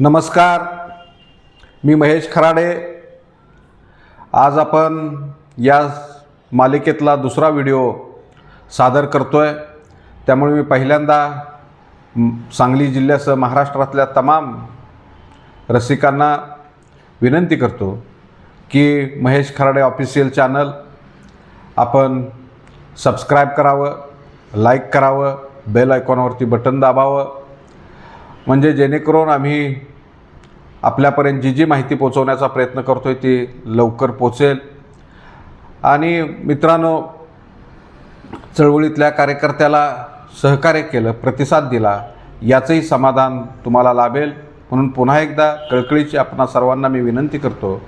नमस्कार. मी महेश खराडे. आज आपण या मालिकेतला दुसरा व्हिडिओ सादर करतो आहे त्यामुळे मी पहिल्यांदा सांगली जिल्ह्यासह महाराष्ट्रातल्या तमाम रसिकांना विनंती करतो की महेश खराडे ऑफिशियल चॅनल आपण सबस्क्राईब करावं लाईक करावं बेल आयकॉनवरती बटन दाबावं. म्हणजे जेणेकरून आम्ही आपल्यापर्यंत जी जी माहिती पोचवण्याचा प्रयत्न करतो आहे ती लवकर पोचेल आणि मित्रांनो चळवळीतल्या कार्यकर्त्याला सहकार्य केलं प्रतिसाद दिला याचंही समाधान तुम्हाला लाभेल. म्हणून पुन्हा एकदा कळकळीची आपणा सर्वांना मी विनंती करतो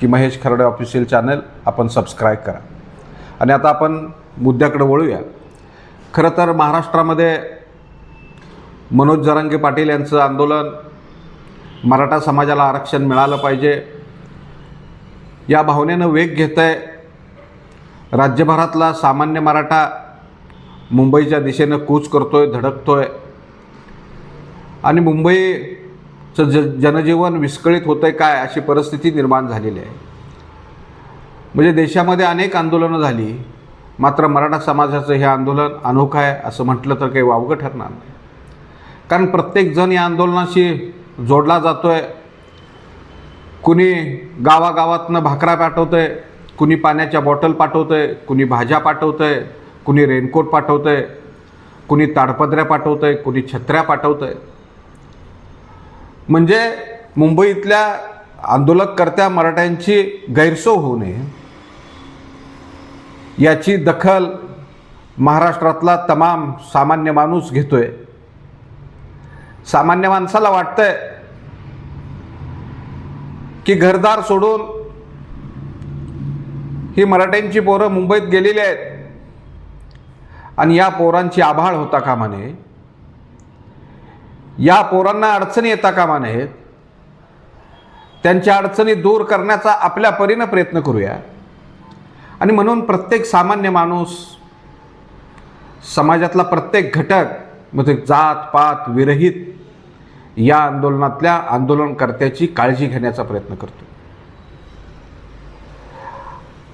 की महेश खरडे ऑफिशियल चॅनल आपण सबस्क्राईब करा. आणि आता आपण मुद्द्याकडे वळूया. खरं तर महाराष्ट्रामध्ये मनोज जरांगे पाटील यांचं आंदोलन मराठा समाजाला आरक्षण मिळालं पाहिजे. या भावनेनं वेग घेत आहे राज्यभरातला सामान्य मराठा मुंबईच्या दिशेनं कूच करतो आहे धडकतो आहे आणि मुंबईचं ज जनजीवन विस्कळीत होतं आहे काय अशी परिस्थिती निर्माण झालेली आहे. म्हणजे देशामध्ये अनेक आंदोलनं झाली मात्र मराठा समाजाचं हे आंदोलन अनोखं आहे असं म्हटलं तर काही वावगं ठरणार नाही. कारण प्रत्येकजण या आंदोलनाशी जोडला जातो आहे कुणी गावागावातनं भाकरा पाठवतं आहे कुणी पाण्याच्या बॉटल पाठवतं आहे कुणी भाज्या पाठवतं आहे कुणी रेनकोट पाठवतं आहे कुणी ताडपत्र्या पाठवतं आहे कुणी छत्र्या पाठवतं आहे म्हणजे मुंबईतल्या आंदोलककर्त्या मराठ्यांची गैरसोय होऊ नये. याची दखल महाराष्ट्रातला तमाम सामान्य माणूस घेतोय. सामान्य माणसाला वाटतंय की घरदार सोडून ही मराठ्यांची पोरं मुंबईत गेलेली आहेत. आणि या पोरांची आभाळ होता कामा नये. या पोरांना अडचणी येता कामा नयेत. त्यांच्या अडचणी दूर करण्याचा आपल्या परीनं प्रयत्न करूया. आणि म्हणून प्रत्येक सामान्य माणूस समाजातला प्रत्येक घटक म्हणजे जात पात विरहित या आंदोलनातल्या आंदोलनकर्त्याची काळजी घेण्याचा प्रयत्न करतो.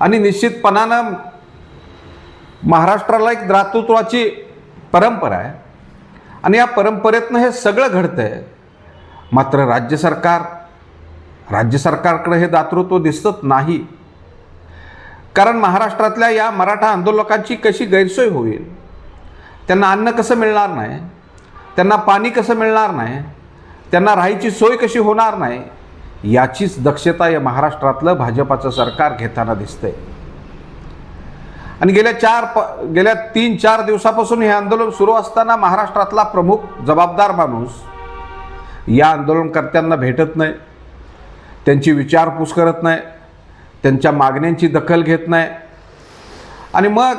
आणि निश्चितपणानं महाराष्ट्राला एक दातृत्वाची परंपरा आहे. आणि या परंपरेतनं हे सगळं घडतं आहे मात्र राज्य सरकार राज्य सरकारकडे हे दातृत्व दिसत नाही. कारण महाराष्ट्रातल्या या मराठा आंदोलकांची कशी गैरसोय होईल? त्यांना अन्न कसं मिळणार नाही? त्यांना पाणी कसं मिळणार नाही? त्यांना राहायची सोय कशी होणार नाही याचीच दक्षता या महाराष्ट्रातलं भाजपाचं सरकार घेताना दिसतंय. आणि गेल्या चार प गेल्या तीन चार दिवसापासून हे आंदोलन सुरू असताना महाराष्ट्रातला प्रमुख जबाबदार माणूस या आंदोलनकर्त्यांना भेटत नाही त्यांची विचारपूस करत नाही त्यांच्या मागण्यांची दखल घेत नाही. आणि मग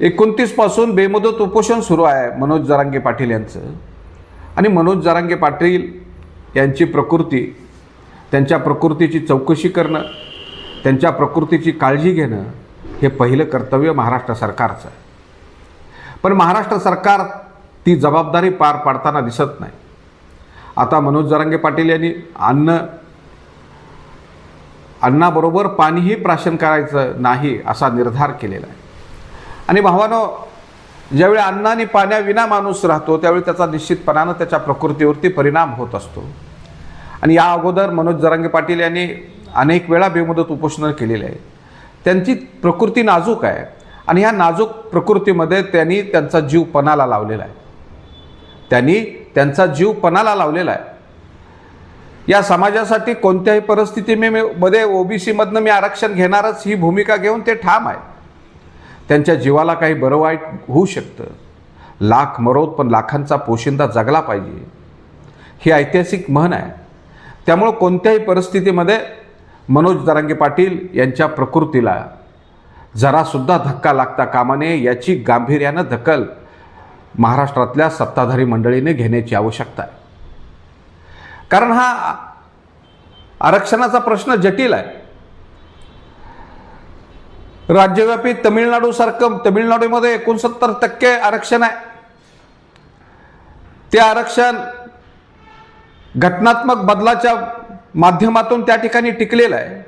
एकोणतीसपासून बेमुदत उपोषण सुरू आहे मनोज जरांगे पाटील यांचं. आणि मनोज जरांगे पाटील यांची प्रकृती त्यांच्या प्रकृतीची चौकशी करणं त्यांच्या प्रकृतीची काळजी घेणं हे पहिलं कर्तव्य महाराष्ट्र सरकारचं आहे. पण महाराष्ट्र सरकार ती जबाबदारी पार पाडताना दिसत नाही. आता मनोज जरांगे पाटील यांनी अन्न अन्नाबरोबर पाणीही प्राशन करायचं नाही असा निर्धार केलेला आहे. आणि भावानो ज्यावेळी अन्न आणि पाण्याविना माणूस राहतो त्यावेळी त्याचा निश्चितपणानं त्याच्या प्रकृतीवरती परिणाम होत असतो. आणि या अगोदर मनोज जरांगे पाटील यांनी अनेक वेळा बेमुदत उपोषणं केलेली आहे त्यांची प्रकृती नाजूक आहे. आणि ह्या नाजूक प्रकृतीमध्ये त्यांनी त्यांचा जीव पणाला लावलेला आहे. त्यांनी त्यांचा जीव पणाला लावलेला आहे. या समाजासाठी कोणत्याही परिस्थितीमध्ये मी मध्ये ओबीसीमधनं मी आरक्षण घेणारच ही भूमिका घेऊन ते ठाम आहे त्यांच्या जीवाला काही बरं वाईट होऊ शकतं. लाख मरोत पण लाखांचा पोशिंदा जगला पाहिजे. ही ऐतिहासिक म्हण आहे. त्यामुळं कोणत्याही परिस्थितीमध्ये मनोज दरांगे पाटील यांच्या प्रकृतीला जरासुद्धा धक्का लागता कामा नये याची गांभीर्यानं दखल महाराष्ट्रातल्या सत्ताधारी मंडळीने घेण्याची आवश्यकता आहे. कारण हा आरक्षणाचा प्रश्न जटिल आहे. राज्यव्यापी तमिळनाडूसारखं तमिळनाडूमध्ये एकोणसत्तर टक्के आरक्षण आहे. ते आरक्षण घटनात्मक बदलाच्या माध्यमातून त्या ठिकाणी टिकलेलं आहे.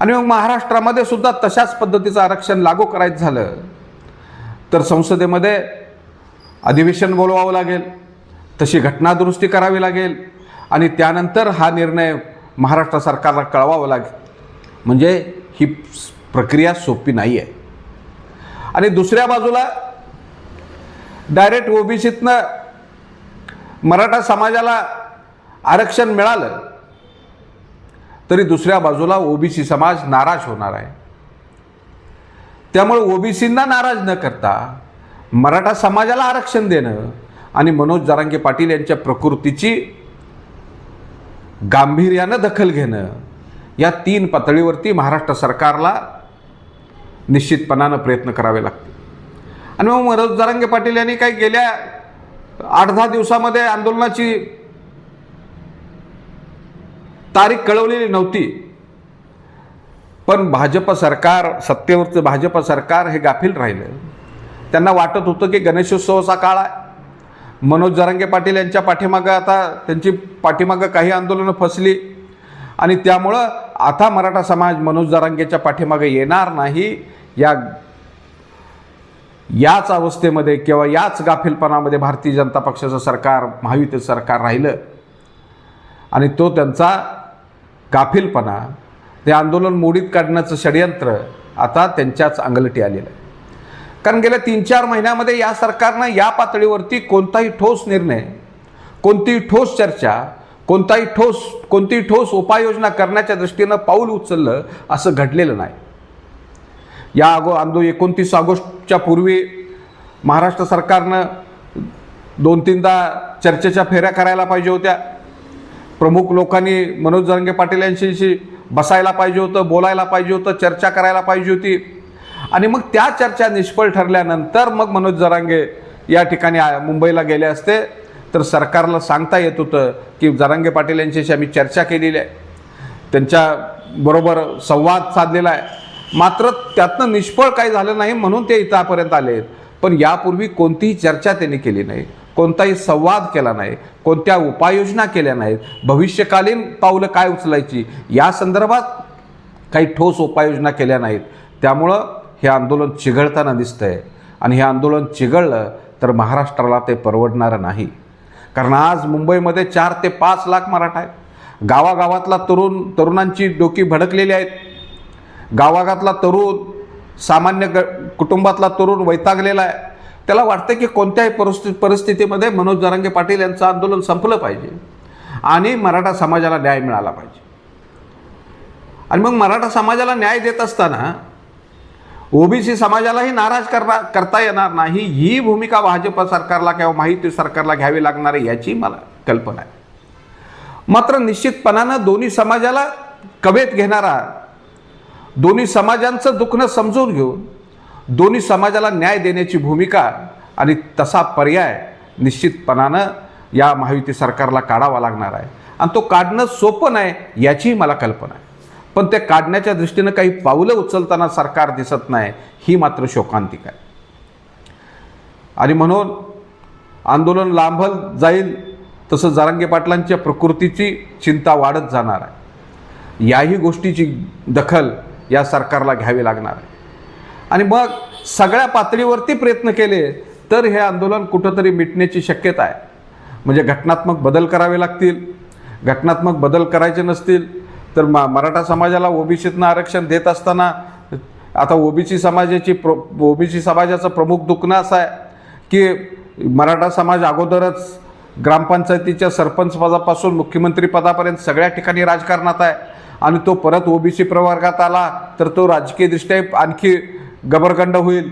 आणि मग महाराष्ट्रामध्ये सुद्धा तशाच पद्धतीचं आरक्षण लागू करायचं झालं तर संसदेमध्ये अधिवेशन बोलवावं लागेल तशी घटनादुरुस्ती करावी लागेल आणि त्यानंतर हा निर्णय महाराष्ट्र सरकारला कळवावा लागेल. म्हणजे ही प्रक्रिया सोपी नाही आहे आणि दुसऱ्या बाजूला डायरेक्ट ओबीसीतनं मराठा समाजाला आरक्षण मिळालं तरी दुसऱ्या बाजूला ओबीसी समाज नाराज होणार आहे. त्यामुळे ओबीसींना नाराज न करता मराठा समाजाला आरक्षण देणं आणि मनोज जारांगे पाटील यांच्या प्रकृतीची गांभीर्यानं दखल घेणं या तीन पातळीवरती महाराष्ट्र सरकारला निश्चितपणानं प्रयत्न करावे लागतील. आणि मग मनोज जरांगे पाटील यांनी काही गेल्या आठ दहा दिवसामध्ये आंदोलनाची तारीख कळवलेली नव्हती. पण भाजप सरकार सत्तेवरचं भाजप सरकार हे गाफील राहिलं. त्यांना वाटत होतं की गणेशोत्सवाचा काळ आहे. मनोज जरांगे पाटील यांच्या पाठीमागं आता त्यांची पाठीमागं काही आंदोलनं फसली. आणि त्यामुळं आता मराठा समाज मनोज जरांगेच्या पाठीमागं येणार नाही. या याच अवस्थेमध्ये किंवा याच गाफिलपणामध्ये भारतीय जनता पक्षाचं सरकार महायुतीचं सरकार राहिलं आणि तो त्यांचा गाफिलपणा ते आंदोलन मोडीत काढण्याचं षडयंत्र आता त्यांच्याच अंगलटी आलेलं आहे. कारण गेल्या तीन चार महिन्यामध्ये या सरकारनं या पातळीवरती कोणताही ठोस निर्णय कोणतीही ठोस चर्चा कोणताही ठोस कोणतीही ठोस उपाययोजना करण्याच्या दृष्टीनं पाऊल उचललं असं घडलेलं नाही. या अगो आंदो एकोणतीस ऑगस्टच्या पूर्वी महाराष्ट्र सरकारनं दोन तीनदा चर्चेच्या फेऱ्या करायला पाहिजे होत्या. प्रमुख लोकांनी मनोज जरंगे पाटील यांच्याशी बसायला पाहिजे होतं बोलायला पाहिजे होतं चर्चा करायला पाहिजे होती. आणि मग त्या चर्चा निष्फळ ठरल्यानंतर मग मनोज जरांगे या ठिकाणी मुंबईला गेले असते. तर सरकारला सांगता येत होतं की जरांगे पाटील यांच्याशी आम्ही चर्चा केलेली आहे. त्यांच्याबरोबर संवाद साधलेला आहे. मात्र त्यातनं निष्फळ काही झालं नाही म्हणून ते इथंपर्यंत आले पण यापूर्वी कोणतीही चर्चा त्यांनी केली नाही. कोणताही संवाद केला नाही. कोणत्या उपाययोजना केल्या नाहीत. भविष्यकालीन पावलं काय उचलायची? या संदर्भात काही ठोस उपाययोजना केल्या नाहीत. त्यामुळं हे आंदोलन चिघळताना दिसतंय. आणि हे आंदोलन चिघळलं तर महाराष्ट्राला ते परवडणारं नाही. कारण आज मुंबईमध्ये चार ते पाच लाख मराठा आहेत. गावागावातला तरुण तरुणांची डोकी भडकलेली आहेत. गावागातला तरुण सामान्य ग कुटुंबातला तरुण वैतागलेला आहे. त्याला वाटतं की कोणत्याही परिस्थिती परिस्थितीमध्ये मनोज जरांगे पाटील यांचं आंदोलन संपलं पाहिजे आणि मराठा समाजाला न्याय मिळाला पाहिजे. आणि मग मराठा समाजाला न्याय देत असताना ओबीसी समाजालाही नाराज करणार करता येणार नाही. ही भूमिका भाजप सरकारला किंवा माहिती सरकारला घ्यावी लागणार आहे याची मला कल्पना आहे. मात्र निश्चितपणानं दोन्ही समाजाला कवेत घेणारा दोन्ही समाजांचं दुखणं समजून घेऊन दोन्ही समाजाला न्याय देण्याची भूमिका आणि तसा पर्याय निश्चितपणानं या महायुती सरकारला काढावा लागणार आहे. आणि तो काढणं सोपं नाही याचीही मला कल्पना आहे. पण ते काढण्याच्या दृष्टीनं काही पावलं उचलताना सरकार दिसत नाही ही मात्र शोकांतिक आहे. आणि म्हणून आंदोलन लांबल जाईल तसं जारंगे पाटलांच्या प्रकृतीची चिंता वाढत जाणार आहे. याही गोष्टीची दखल या सरकारला घ्यावी लागणार आहे. आणि मग सगळ्या पातळीवरती प्रयत्न केले तर हे आंदोलन कुठंतरी मिटण्याची शक्यता आहे. म्हणजे घटनात्मक बदल करावे लागतील. घटनात्मक बदल करायचे नसतील तर म मराठा समाजाला ओबीसीतनं आरक्षण देत असताना आता ओबीसी समाजाची प्र ओबीसी समाजाचं प्रमुख दुखणं असं आहे की मराठा समाज अगोदरच ग्रामपंचायतीच्या सरपंच पदापासून मुख्यमंत्री पदापर्यंत सगळ्या ठिकाणी राजकारणात आहे. आणि तो परत ओबीसी प्रवर्गात आला तर तो राजकीयदृष्ट्या आणखी गबरगंड होईल.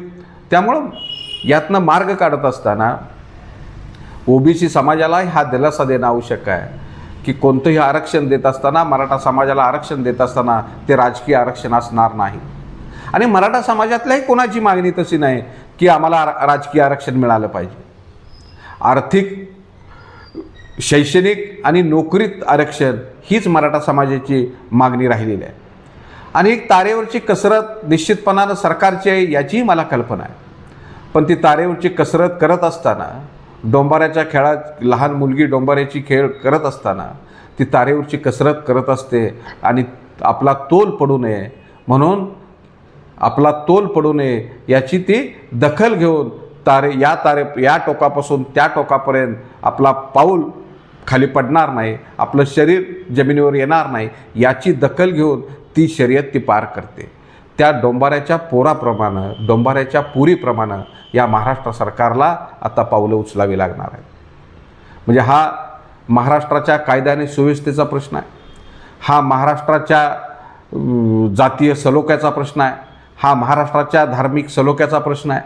त्यामुळं यातनं मार्ग काढत असताना ओबीसी समाजाला हा दिलासा देणं आवश्यक आहे की कोणतंही आरक्षण देत असताना मराठा समाजाला आरक्षण देत असताना ते राजकीय आरक्षण असणार नाही. आणि मराठा समाजातल्याही कोणाची मागणी तशी नाही की आम्हाला राजकीय आरक्षण मिळालं पाहिजे. आर्थिक शैक्षणिक आणि नोकरीत आरक्षण हीच मराठा समाजाची मागणी राहिलेली आहे. आणि एक तारेवरची कसरत निश्चितपणानं सरकारची आहे याचीही मला कल्पना आहे. पण ती तारेवरची कसरत करत असताना डोंबाऱ्याच्या खेळात लहान मुलगी डोंबाऱ्याची खेळ करत असताना ती तारेवरची कसरत करत असते आणि आपला तोल पडू नये. म्हणून आपला तोल पडू नये याची ती दखल घेऊन तारे या तारे या टोकापासून त्या टोकापर्यंत आपला पाऊल खाली पडणार नाही आपलं शरीर जमिनीवर येणार नाही याची दखल घेऊन ती शर्यत ती पार करते. त्या डोंबाऱ्याच्या पोराप्रमाणे डोंबाऱ्याच्या पुरीप्रमाणे या महाराष्ट्र सरकारला आता पावलं उचलावी लागणार आहेत. म्हणजे हा महाराष्ट्राच्या कायदा आणि सुव्यवस्थेचा प्रश्न आहे. हा महाराष्ट्राच्या जातीय सलोख्याचा प्रश्न आहे. हा महाराष्ट्राच्या धार्मिक सलोख्याचा प्रश्न आहे.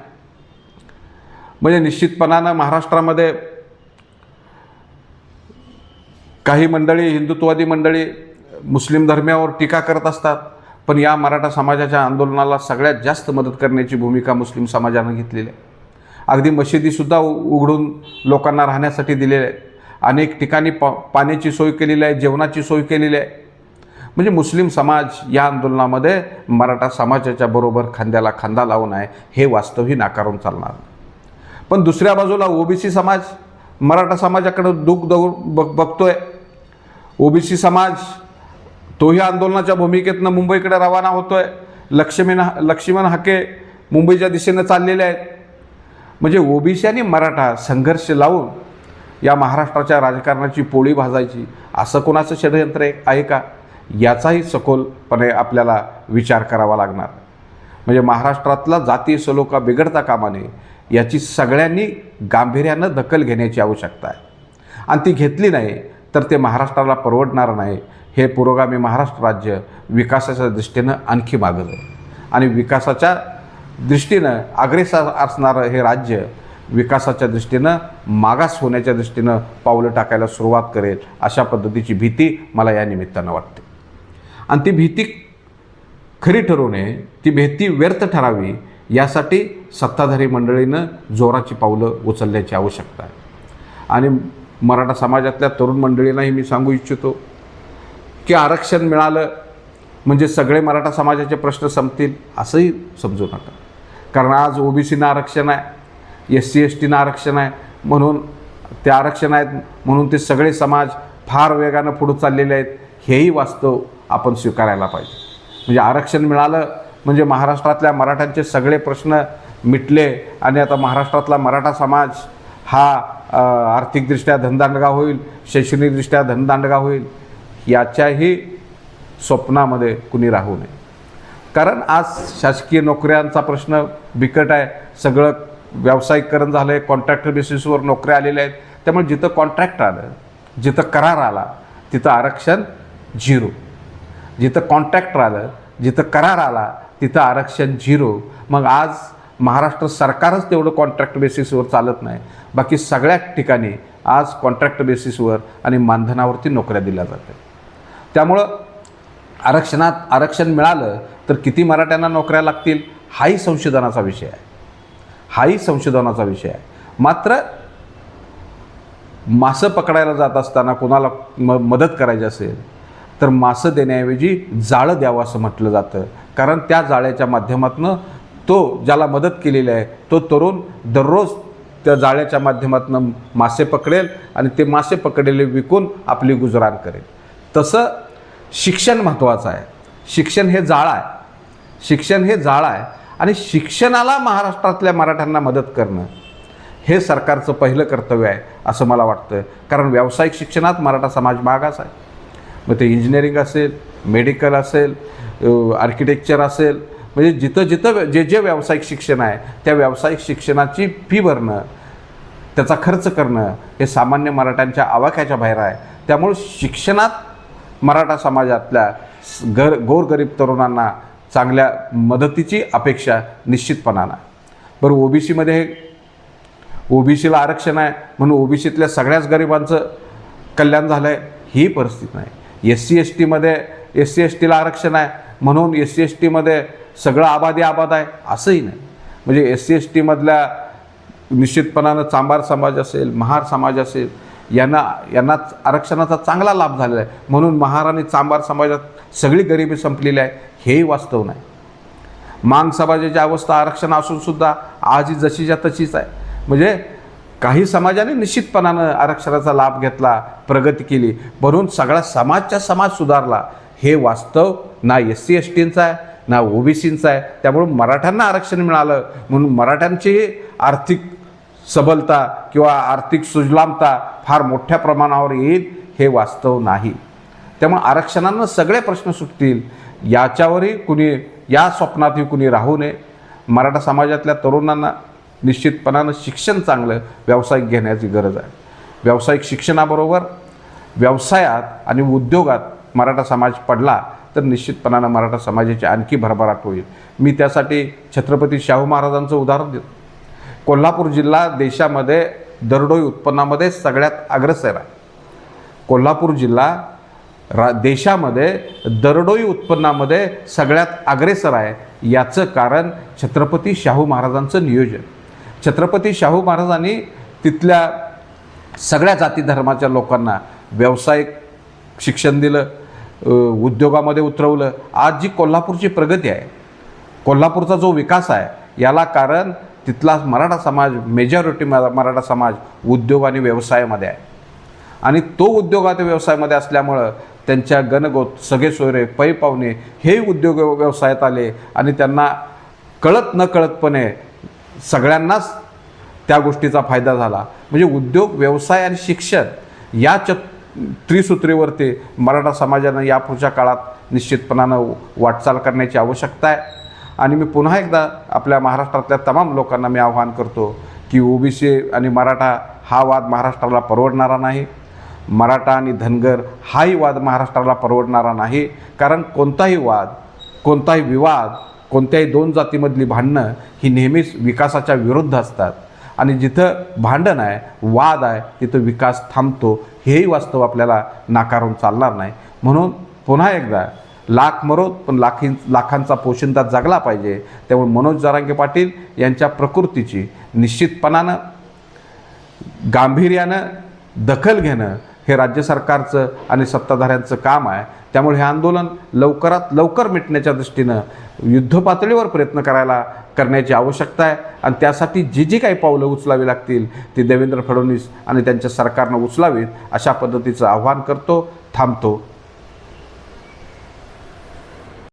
म्हणजे निश्चितपणानं महाराष्ट्रामध्ये काही मंडळी हिंदुत्ववादी मंडळी मुस्लिम धर्मियावर टीका करत असतात पण या मराठा समाजाच्या आंदोलनाला सगळ्यात जास्त मदत करण्याची भूमिका मुस्लिम समाजानं घेतलेली आहे. अगदी मशिदीसुद्धा उघडून लोकांना राहण्यासाठी दिलेल्या आहेत अनेक ठिकाणी पा पाण्याची सोय केलेली आहे जेवणाची सोय केलेली आहे. म्हणजे मुस्लिम समाज या आंदोलनामध्ये मराठा समाजाच्या बरोबर खांद्याला खांदा लावून आहे हे वास्तवही नाकारून चालणार. पण दुसऱ्या बाजूला ओबीसी समाज मराठा समाजाकडं दुःख दगू बघ बघतोय. ओबीसी समाज तोही आंदोलनाच्या भूमिकेतनं मुंबईकडे रवाना होतो आहे लक्ष्मीन लक्ष्मण हाके मुंबईच्या दिशेनं चाललेले आहेत. म्हणजे ओबीसी आणि मराठा संघर्ष लावून या महाराष्ट्राच्या राजकारणाची पोळी भाजायची असं कोणाचं षडयंत्र आहे आहे का? याचाही सखोलपणे आपल्याला विचार करावा लागणार. म्हणजे महाराष्ट्रातला जातीय सलोखा बिघडता कामा नये याची सगळ्यांनी गांभीर्यानं दखल घेण्याची आवश्यकता आहे. आणि ती घेतली नाही तर ते महाराष्ट्राला परवडणार नाही. हे पुरोगामी महाराष्ट्र राज्य विकासाच्या दृष्टीनं आणखी मागं जाईल. आणि विकासाच्या दृष्टीनं अग्रेसर असणारं हे राज्य विकासाच्या दृष्टीनं मागास होण्याच्या दृष्टीनं पावलं टाकायला सुरुवात करेल अशा पद्धतीची भीती मला या निमित्तानं वाटते. आणि ती भीती खरी ठरू नये ती भीती व्यर्थ ठरावी यासाठी सत्ताधारी मंडळीनं जोराची पावलं उचलण्याची आवश्यकता आहे. आणि मराठा समाजातल्या तरुण मंडळींनाही मी सांगू इच्छितो की आरक्षण मिळालं म्हणजे सगळे मराठा समाजाचे प्रश्न संपतील असंही समजू नका. कारण आज ओबीसीनं आरक्षण आहे एस सी एस टीनं आरक्षण आहे म्हणून ते आरक्षण आहेत म्हणून ते सगळे समाज फार वेगानं पुढं चाललेले आहेत हेही वास्तव आपण स्वीकारायला पाहिजे. म्हणजे आरक्षण मिळालं म्हणजे महाराष्ट्रातल्या मराठ्यांचे सगळे प्रश्न मिटले आणि आता महाराष्ट्रातला मराठा समाज हा आर्थिकदृष्ट्या धनदांडगा होईल शैक्षणिकदृष्ट्या धनदांडगा होईल याच्याही स्वप्नामध्ये कुणी राहू नये. कारण आज शासकीय नोकऱ्यांचा प्रश्न बिकट आहे. सगळं व्यावसायिकरण झालं आहे कॉन्ट्रॅक्टर बेसिसवर नोकऱ्या आलेल्या आहेत. त्यामुळे जिथं कॉन्ट्रॅक्ट आलं जिथं करार आला तिथं आरक्षण झिरो. जिथं कॉन्ट्रॅक्टर आलं जिथं करार आला तिथं आरक्षण झिरो. मग आज महाराष्ट्र सरकारच तेवढं कॉन्ट्रॅक्ट बेसिसवर चालत नाही. बाकी सगळ्या ठिकाणी आज कॉन्ट्रॅक्ट बेसिसवर आणि मानधनावरती नोकऱ्या दिल्या जातात. त्यामुळं आरक्षणात आरक्षण मिळालं तर किती मराठ्यांना नोकऱ्या लागतील हाही संशोधनाचा विषय आहे. हाही संशोधनाचा विषय आहे. मात्र मासं पकडायला जात असताना कोणाला म मदत करायची असेल तर मासं देण्याऐवजी जाळं द्यावं असं म्हटलं जातं. कारण त्या जाळ्याच्या माध्यमातून तो ज्याला मदत केलेली आहे तो तरुण दररोज त्या जाळ्याच्या माध्यमातून मासे पकडेल आणि ते मासे पकडलेले विकून आपली गुजराण करेल. तसं शिक्षण महत्त्वाचं आहे. शिक्षण हे जाळं आहे. शिक्षण हे जाळं आहे. आणि शिक्षणाला महाराष्ट्रातल्या मराठ्यांना मदत करणं हे सरकारचं पहिलं कर्तव्य आहे असं मला वाटतं कारण व्यावसायिक शिक्षणात मराठा समाज मागास आहे. मग ते इंजिनिअरिंग असेल मेडिकल असेल आर्किटेक्चर असेल म्हणजे जिथं जिथं जे जे व्यावसायिक शिक्षण आहे त्या व्यावसायिक शिक्षणाची फी भरणं त्याचा खर्च करणं हे सामान्य मराठ्यांच्या आवाक्याच्या बाहेर आहे त्यामुळे शिक्षणात मराठा समाजातल्या गर गोरगरीब तरुणांना चांगल्या मदतीची अपेक्षा निश्चितपणानं आहे. बरं ओबीसीमध्ये हे ओबीसीला आरक्षण आहे म्हणून ओबीसीतल्या सगळ्याच गरिबांचं कल्याण झालं आहे ही परिस्थिती नाही एस सी एस टीमध्ये एस सी एस टीला आरक्षण आहे म्हणून एस सी एस टीमध्ये सगळं आबादी आबाद आहे असंही नाही. म्हणजे एस सी एस टीमधल्या निश्चितपणानं चांभार समाज असेल महार समाज असेल यांना यांना आरक्षणाचा चांगला लाभ झालेला आहे. म्हणून महार आणि चांभार समाजात सगळी गरिबी संपलेली आहे हेही वास्तव नाही. मांग समाजाची अवस्था आरक्षण असूनसुद्धा आजही जशीच्या तशीच आहे. म्हणजे काही समाजाने निश्चितपणानं आरक्षणाचा लाभ घेतला प्रगती केली. म्हणून सगळा समाजच्या समाज सुधारला. हे वास्तव ना एस सी एस टींचं आहे ना ओबीसींचं आहे. त्यामुळं मराठ्यांना आरक्षण मिळालं. म्हणून मराठ्यांची आर्थिक सबलता किंवा आर्थिक सुजलामता फार मोठ्या प्रमाणावर येईल हे वास्तव नाही. त्यामुळे आरक्षणानं सगळे प्रश्न सुटतील. याच्यावरही कुणी या स्वप्नातही कुणी राहू नये. मराठा समाजातल्या तरुणांना निश्चितपणानं शिक्षण चांगलं व्यावसायिक घेण्याची गरज आहे. व्यावसायिक शिक्षणाबरोबर व्यवसायात आणि उद्योगात मराठा समाज पडला तर निश्चितपणानं मराठा समाजाची आणखी भरभराट होईल. मी त्यासाठी छत्रपती शाहू महाराजांचं उदाहरण देतो. कोल्हापूर जिल्हा देशामध्ये दरडोई उत्पन्नामध्ये सगळ्यात अग्रेसर आहे. कोल्हापूर जिल्हा रा देशामध्ये दरडोई उत्पन्नामध्ये सगळ्यात अग्रेसर आहे. याचं कारण छत्रपती शाहू महाराजांचं नियोजन. छत्रपती शाहू महाराजांनी तिथल्या सगळ्या जाती धर्माच्या लोकांना व्यावसायिक शिक्षण दिलं उद्योगामध्ये उतरवलं. आज जी कोल्हापूरची प्रगती आहे कोल्हापूरचा जो विकास आहे याला कारण तिथला मराठा समाज मेजॉरिटी मराठा समाज उद्योग आणि व्यवसायामध्ये आहे. आणि तो उद्योगात व्यवसायामध्ये असल्यामुळं त्यांच्या गणगोत सगळे सोयरे पै पाहुणे हे उद्योग व्यवसायात आले आणि त्यांना कळत न कळतपणे सगळ्यांनाच त्या गोष्टीचा फायदा झाला. म्हणजे उद्योग व्यवसाय आणि शिक्षण या च त्रिसूत्रीवरती मराठा समाजानं यापुढच्या काळात निश्चितपणानं वाटचाल करण्याची आवश्यकता आहे. आणि मी पुन्हा एकदा आपल्या महाराष्ट्रातल्या तमाम लोकांना मी आव्हान करतो की ओबीसी आणि मराठा हा वाद महाराष्ट्राला परवडणारा नाही. मराठा आणि धनगर हाही वाद महाराष्ट्राला परवडणारा नाही. कारण कोणताही वाद कोणताही विवाद कोणत्याही दोन जातीमधली भांडणं ही नेहमीच विकासाच्या विरुद्ध असतात. आणि जिथं भांडण आहे वाद आहे तिथं विकास थांबतो हेही वास्तव आपल्याला नाकारून चालणार नाही. म्हणून पुन्हा एकदा लाख मरोत पण लाखी लाखांचा पोशिंदा जगला पाहिजे. त्यामुळे मनोज जरांगे पाटील यांच्या प्रकृतीची निश्चितपणानं गांभीर्यानं दखल घेणं हे राज्य सरकारचं आणि सत्ताधाऱ्यांचं काम आहे. त्यामुळे हे आंदोलन लवकरात लवकर मिटण्याच्या दृष्टीनं युद्धपातळीवर प्रयत्न करायला करण्याची आवश्यकता आहे. आणि त्यासाठी जी जी काही पावलं उचलावी लागतील ती देवेंद्र फडणवीस आणि त्यांच्या सरकारनं उचलावीत अशा पद्धतीचं आव्हान करतो थांबतो.